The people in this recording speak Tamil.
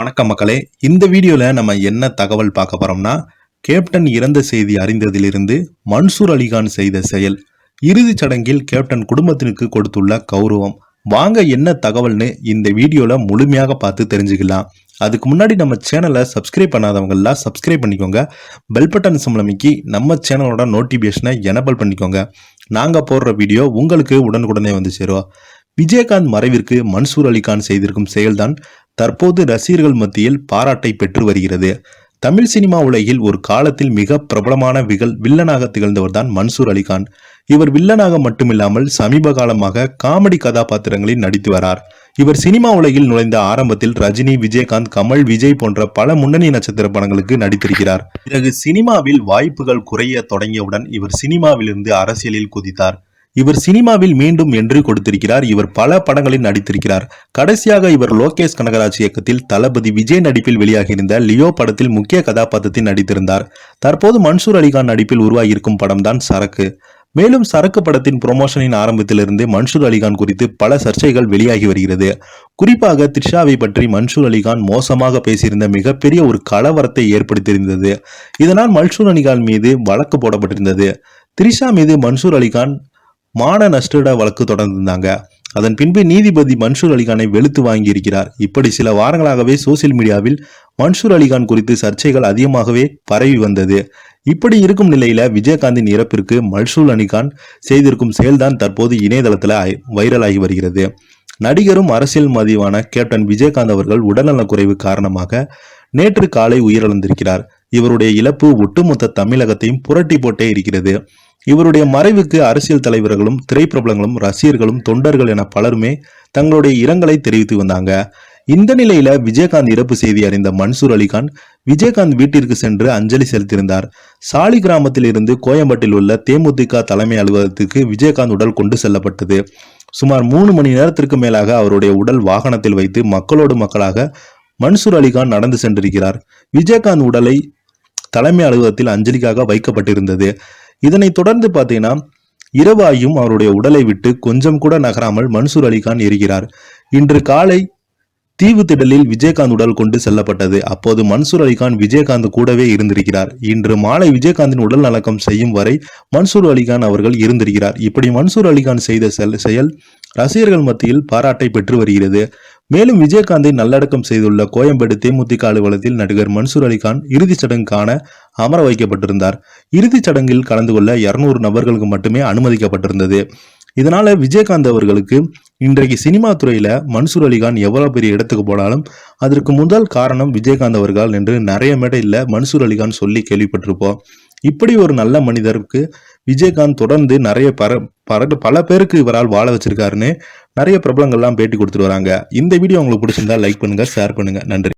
வணக்கம் மக்களே. இந்த வீடியோல நம்ம என்ன தகவல் பார்க்க போறோம்னா கேப்டன் இறந்த செய்தி அறிந்ததிலிருந்து மன்சூர் அலிகான் செய்த செயல். இறுதிச் சடங்கில் கேப்டன் குடும்பத்தினுக்கு கொடுத்துள்ள கௌரவம். வாங்க என்ன தகவல்னு இந்த வீடியோல முழுமையாக பார்த்து தெரிஞ்சுக்கலாம். அதுக்கு முன்னாடி நம்ம சேனலை சப்ஸ்கிரைப் பண்ணாதவங்கெல்லாம் சப்ஸ்கிரைப் பண்ணிக்கோங்க. பெல் பட்டன் சம்பளமிக்கி நம்ம சேனலோட நோட்டிஃபிகேஷனை எனபிள் பண்ணிக்கோங்க. நாங்கள் போடுற வீடியோ உங்களுக்கு உடனுக்குடனே வந்து சேரும். விஜயகாந்த் மறைவிற்கு மன்சூர் அலிகான் செய்திருக்கும் செயல்தான் தற்போது ரசிகர்கள் மத்தியில் பாராட்டை பெற்று வருகிறது. தமிழ் சினிமா உலகில் ஒரு காலத்தில் மிக பிரபலமான விகல் வில்லனாக திகழ்ந்தவர் தான் மன்சூர் அலிகான். இவர் வில்லனாக மட்டுமில்லாமல் சமீப காலமாக காமெடி கதாபாத்திரங்களில் நடித்து வரார். இவர் சினிமா உலகில் நுழைந்த ஆரம்பத்தில் ரஜினி விஜயகாந்த் கமல் விஜய் போன்ற பல முன்னணி நட்சத்திர படங்களுக்கு நடித்திருக்கிறார். பிறகு சினிமாவில் வாய்ப்புகள் குறைய தொடங்கியவுடன் இவர் சினிமாவிலிருந்து அரசியலில் குதித்தார். இவர் சினிமாவில் மீண்டும் என்ட்ரி கொடுத்திருக்கிறார். இவர் பல படங்களில் நடித்திருக்கிறார். கடைசியாக இவர் லோகேஷ் கனகராஜ் இயக்கத்தில் தளபதி விஜய் நடிப்பில் வெளியாகியிருந்த லியோ படத்தில் முக்கிய கதாபாத்திரத்தில் நடித்திருந்தார். தற்போது மன்சூர் அலிகான் நடிப்பில் உருவாகியிருக்கும் படம்தான் சரக்கு. மேலும் சரக்கு படத்தின் ப்ரொமோஷனின் ஆரம்பத்திலிருந்து மன்சூர் அலிகான் குறித்து பல சர்ச்சைகள் வெளியாகி வருகிறது. குறிப்பாக த்ரிஷாவை பற்றி மன்சூர் அலிகான் மோசமாக பேசியிருந்த மிகப்பெரிய ஒரு கலவரத்தை ஏற்படுத்தியிருந்தது. இதனால் மன்சூர் அலிகான் மீது வழக்கு போடப்பட்டிருந்தது. த்ரிஷா மீது மன்சூர் அலிகான் மான நஷ்டட வழக்கு தொடர்ந்திருந்தாங்க. அதன் பின்பு நீதிபதி மன்சூர் அலிகானை வெளுத்து வாங்கியிருக்கிறார். இப்படி சில வாரங்களாகவே சோசியல் மீடியாவில் மன்சூர் அலிகான் குறித்து சர்ச்சைகள் அதிகமாகவே பரவி வந்தது. இப்படி இருக்கும் நிலையில விஜயகாந்தின் இறப்பிற்கு மன்சூர் அலிகான் செய்திருக்கும் செயல்தான் தற்போது இணையதளத்தில் வைரலாகி வருகிறது. நடிகரும் அரசியல் மதிவான கேப்டன் விஜயகாந்த் அவர்கள் உடல்நலக்குறைவு காரணமாக நேற்று காலை உயிரிழந்திருக்கிறார். இவருடைய இழப்பு ஒட்டுமொத்த தமிழகத்தையும் புரட்டி போட்டே இருக்கிறது. இவருடைய மறைவுக்கு அரசியல் தலைவர்களும் திரைப்பிரபலங்களும் ரசிகர்களும் தொண்டர்கள் என பலருமே தங்களுடைய இரங்கலை தெரிவித்து வந்தாங்க. இந்த நிலையில விஜயகாந்த் இறப்பு செய்தி அறிந்த மன்சூர் அலிகான் விஜயகாந்த் வீட்டிற்கு சென்று அஞ்சலி செலுத்தியிருந்தார். சாலி கிராமத்தில் இருந்து கோயம்பேட்டில் உள்ள தேமுதிக தலைமை அலுவலகத்துக்கு விஜயகாந்த் உடல் கொண்டு செல்லப்பட்டது. சுமார் மூணு மணி நேரத்திற்கு மேலாக அவருடைய உடல் வாகனத்தில் வைத்து மக்களோடு மக்களாக மன்சூர் அலிகான் நடந்து சென்றிருக்கிறார். விஜயகாந்த் உடலை தலைமை அலுவலகத்தில் அஞ்சலிக்காக வைக்கப்பட்டிருந்தது. இதனைத் தொடர்ந்து பார்த்தீங்கன்னா இரவாயும் அவருடைய உடலை விட்டு கொஞ்சம் கூட நகராமல் மன்சூர் அலிகான் எரிகிறார் இன்று காலை தீவு திடலில் விஜயகாந்த் உடல் கொண்டு செல்லப்பட்டது. அப்போது மன்சூர் அலிகான் விஜயகாந்த் கூடவே இருந்திருக்கிறார். இன்று மாலை விஜயகாந்தின் உடல் நலக்கம் செய்யும் வரை மன்சூர் அலிகான் அவர்கள் இருந்திருக்கிறார். இப்படி மன்சூர் அலிகான் செய்த செயல் ரசிகர்கள் மத்தியில் பாராட்டை பெற்று வருகிறது. மேலும் விஜயகாந்தை நல்லடக்கம் செய்துள்ள கோயம்பேடு தேமுதிக அலுவலகத்தில் நடிகர் மன்சூர் அலிகான் இறுதிச் சடங்குக்கான அமர வைக்கப்பட்டிருந்தார். இறுதிச் சடங்கில் கலந்து கொள்ள இருநூறு நபர்களுக்கு மட்டுமே அனுமதிக்கப்பட்டிருந்தது. இதனால விஜயகாந்த் அவர்களுக்கு இன்றைக்கு சினிமா துறையில மன்சூர் அலிகான் எவ்வளவு பெரிய இடத்துக்கு போனாலும் அதற்கு முதல் காரணம் விஜயகாந்த் அவர்கள் என்று நிறைய மேடையில் மன்சூர் அலிகான் சொல்லி கேள்விப்பட்டிருப்போம். இப்படி ஒரு நல்ல மனிதருக்கு விஜயகாந்த் தொடர்ந்து நிறைய பர பர பல பேருக்கு இவரால் வாழ வச்சிருக்காருன்னு நிறைய பிரபலங்கள்லாம் பேட்டி கொடுத்துட்டு வராங்க. இந்த வீடியோ உங்களுக்கு பிடிச்சிருந்தா லைக் பண்ணுங்க ஷேர் பண்ணுங்க. நன்றி.